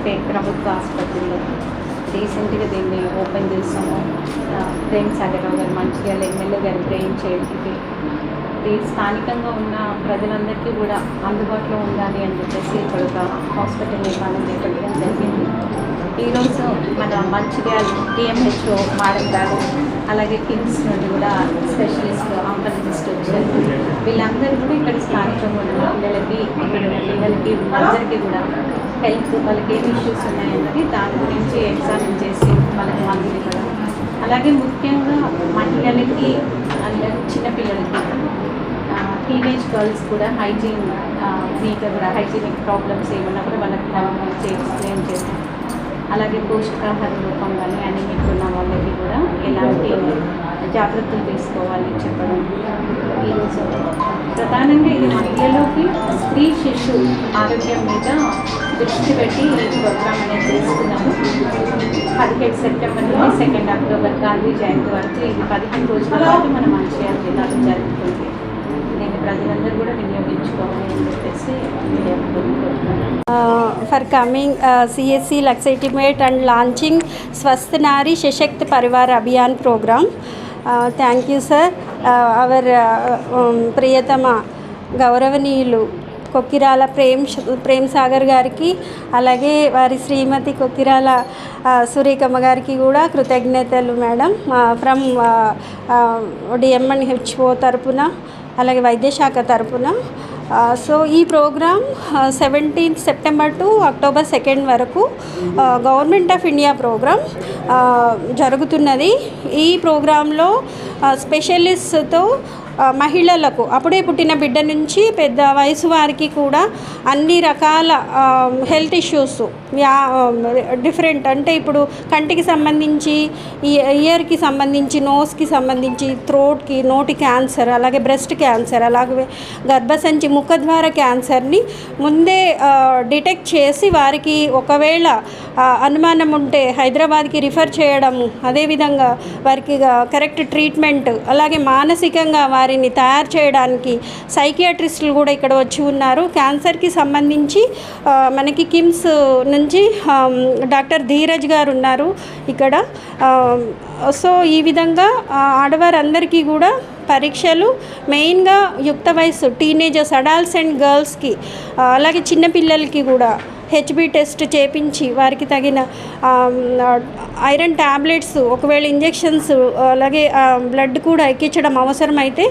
Okay ప్రభుత్వ ఆసుపత్రిలో. రీసెంట్గా దీన్ని ఓపెన్ చేస్తాము ప్రేమ్ సాగర్రావు గారు మంచిగా ఎమ్మెల్యే గారు ప్రేమ్ చేయడానికి. ఇది స్థానికంగా ఉన్న ప్రజలందరికీ కూడా అందుబాటులో ఉండాలి అని చెప్పేసి ఇక్కడ ఒక హాస్పిటల్ నిర్మాణం చేయడం జరిగింది. ఈరోజు మన మంచిర్యాల డిఎంహెచ్ఓ మేడం గారు అలాగే కిమ్స్ నుండి కూడా స్పెషలిస్ట్ ఆంకాలజిస్ట్ వచ్చారు. వీళ్ళందరూ కూడా ఇక్కడ స్థానికంగా ఉన్న పిల్లలకి ఇక్కడ ఉన్న అందరికీ కూడా హెల్త్ వాళ్ళకి ఏం ఇష్యూస్ ఉన్నాయన్నది దాని గురించి ఎగ్జామిన్ చేసి వాళ్ళకి మందులు ఇవ్వడం. అలాగే ముఖ్యంగా మహిళలకి అలాగే చిన్నపిల్లలకి టీనేజ్ గర్ల్స్ కూడా హైజీన్ వీక్ కూడా హైజీనిక్ ప్రాబ్లమ్స్ ఏమన్నా కూడా వాళ్ళకి ఎక్స్ప్లెయిన్ చేస్తాం అలాగే పోషకాహార రూపం కానీ అన్ని ఉన్న వాళ్ళకి కూడా ఎలాంటి జాగ్రత్తలు తీసుకోవాలి చెప్పడం. ఈరోజు ప్రధానంగా ఇది మహిళలోకి స్త్రీ శిశు ఆరోగ్యం మీద దృష్టి పెట్టి ఈ ప్రోగ్రామ్ అనేది చేస్తున్నాము పదిహేడు సెప్టెంబర్ నుండి సెకండ్ అక్టోబర్ గాంధీ జయంతి వరకు ఇది పదిహేను రోజుల పాటు మన మంచిర్యాల జిల్లాలో జరుగుతుంది దీన్ని ప్రజలందరూ కూడా వినియోగించుకోవాలి అని చెప్పేసి కోరుకుంటున్నాను uh, for coming uh, CSC Luxatimate and launching Swasth Nari Shashakt Parivar Abhiyan program. Uh, thank you, sir. Our ప్రియతమ గౌరవనీయులు కొక్కిరాల ప్రేమ్ ప్రేమ్ సాగర్ గారికి అలాగే వారి శ్రీమతి కొక్కిరాల ఆ, సురేఖమ్మ గారికి కూడా కృతజ్ఞతలు మేడం. ఫ్రమ్ డిఎంఎన్ హెచ్ఓ తరపున అలాగే వైద్యశాఖ తరపున. సో ఈ programme seventeenth September to October second వరకు గవర్నమెంట్ ఆఫ్ ఇండియా ప్రోగ్రామ్ జరుగుతున్నది. ఈ ప్రోగ్రాంలో స్పెషలిస్ట్తో మహిళలకు. అప్పుడే పుట్టిన బిడ్డ నుంచి పెద్ద వయసు వారికి కూడా అన్ని రకాల హెల్త్ ఇష్యూస్ వ్యా డిఫరెంట్ అంటే ఇప్పుడు కంటికి సంబంధించి ఇయర్కి సంబంధించి నోస్కి సంబంధించి థ్రోట్కి నోటి క్యాన్సర్ అలాగే బ్రెస్ట్ క్యాన్సర్ అలాగే గర్భసంచి ముఖద్వార క్యాన్సర్ని ముందే డిటెక్ట్ చేసి వారికి ఒకవేళ అనుమానం ఉంటే హైదరాబాద్కి రిఫర్ చేయడము అదేవిధంగా వారికి కరెక్ట్ ట్రీట్మెంట్ అలాగే మానసికంగా వారి వారిని తయారు చేయడానికి సైకియాట్రిస్టులు కూడా ఇక్కడ వచ్చి ఉన్నారు. క్యాన్సర్కి సంబంధించి మనకి కిమ్స్ నుంచి డాక్టర్ ధీరజ్ గారు ఉన్నారు ఇక్కడ. సో ఈ విధంగా ఆడవారందరికీ కూడా పరీక్షలు మెయిన్గా యుక్త వయసు టీనేజర్స్ అడాల్స్ అండ్ గర్ల్స్కి అలాగే చిన్నపిల్లలకి కూడా హెచ్బి టెస్ట్ చేపించి వారికి తగిన ఐరన్ ట్యాబ్లెట్స్ ఒకవేళ ఇంజెక్షన్స్ అలాగే బ్లడ్ కూడా ఎక్కించడం అవసరమైతే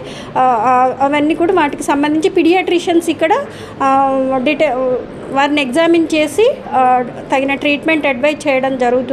అవన్నీ కూడా వాటికి సంబంధించి పిడియాట్రిషియన్స్ ఇక్కడ డిటే వారిని ఎగ్జామిన్ చేసి తగిన ట్రీట్మెంట్ అడ్వైజ్ చేయడం జరుగుతుంది.